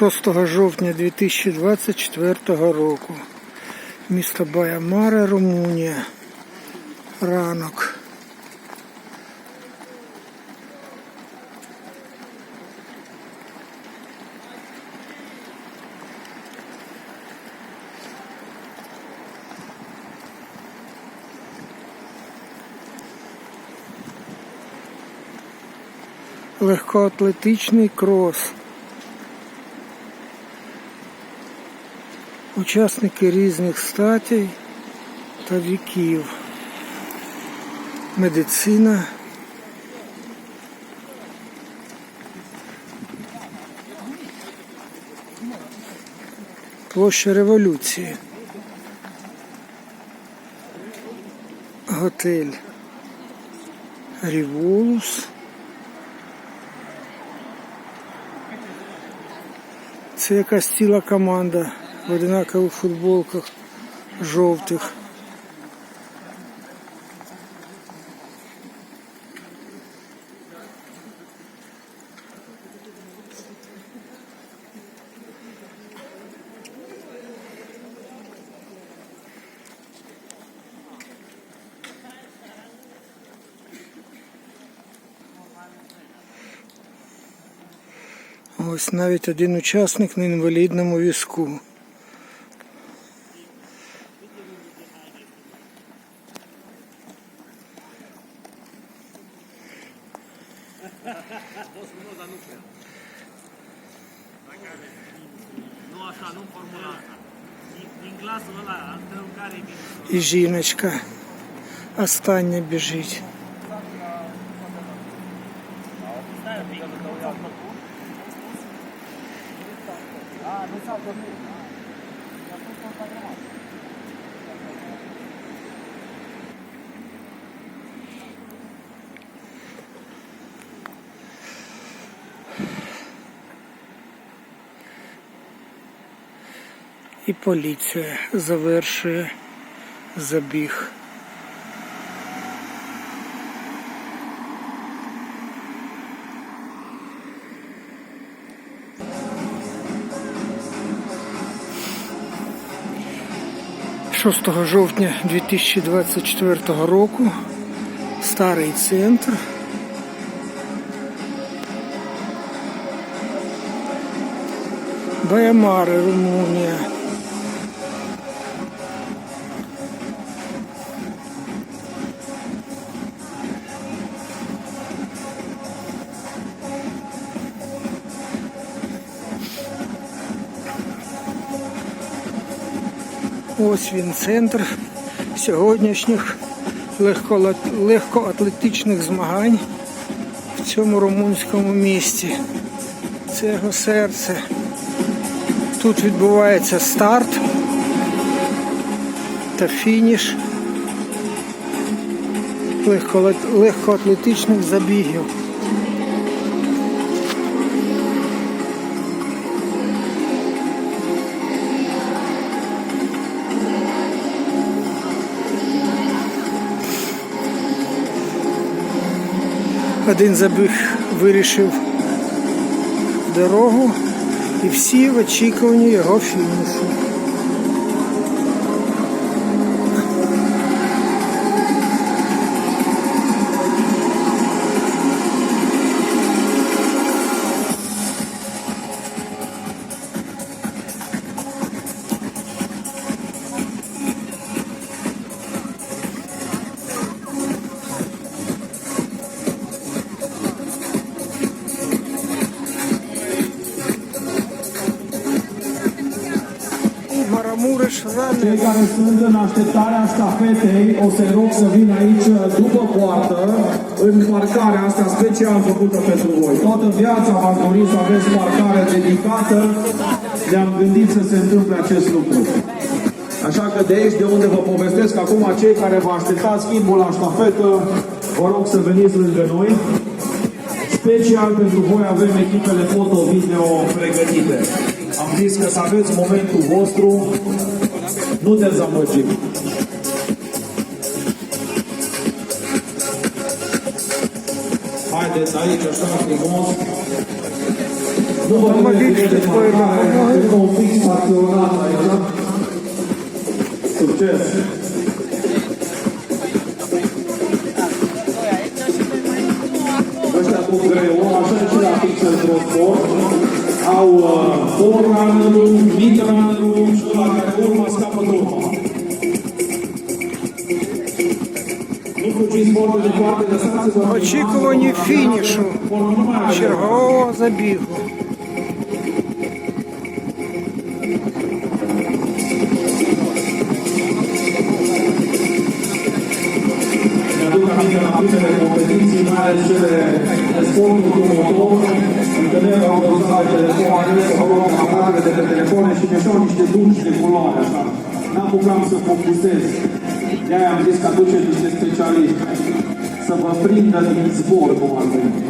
6 жовтня 2024 року. Місто Баямара, Румунія. Ранок. Легкоатлетичний крос. Учасники різних статей та віків. Медицина. Площа революції. Готель Ріволус. Це якась ціла команда в одинакових футболках жовтих. Ось навіть один учасник на інвалідному візку. Nu așa, nu în formula asta. Din, din glasul ăla, altă în care e bine. І жіночка остання біжить. І поліція завершує забіг. Шостого жовтня 2024 року старий центр. Баямари, Румунія. Ось він центр сьогоднішніх легкоатлетичних змагань в цьому румунському місті. Це його серце. Тут відбувається старт та фініш легкоатлетичних забігів. Один забіг вирішив дорогу і всі в очікуванні його фінішу. Maramureș Rane. Cei care sunt în așteptarea stafetei o să rog să vină aici după poartă, în parcarea asta special făcută pentru voi. Toată viața v-am dorit să aveți parcare dedicată, ne-am gândit să se întâmple acest lucru. Așa că de aici de unde vă povestesc acum cei care vă așteptați schimbul la ștafetă, vă rog să veniți lângă noi. Special pentru voi avem echipele foto-video pregătite. Am zis că să aveți momentul vostru, nu dezamăgim. Haideți aici așa frumos. Nu vă Automobil vedeți și de după marcare, evacuare. încă un pic staționat aici. Succes! Ăștia cu greu, așa și la Pixel Transport, au uh, forerunner-ul, midrunner-ul și la care urmă scapă lăsați-vă Очікування фінішу чергового забігу. Mi-aduc aminte la primele competiții, mai ales cele de sportul cu motor, întâlneam la dozare telefoane sau luam aparate de pe telefoane și mi-așau niște dulci de culoare, așa. N-apucam să focusez. De-aia am zis că aduceți niște specialiști să vă prindă din zbor, cum ar veni.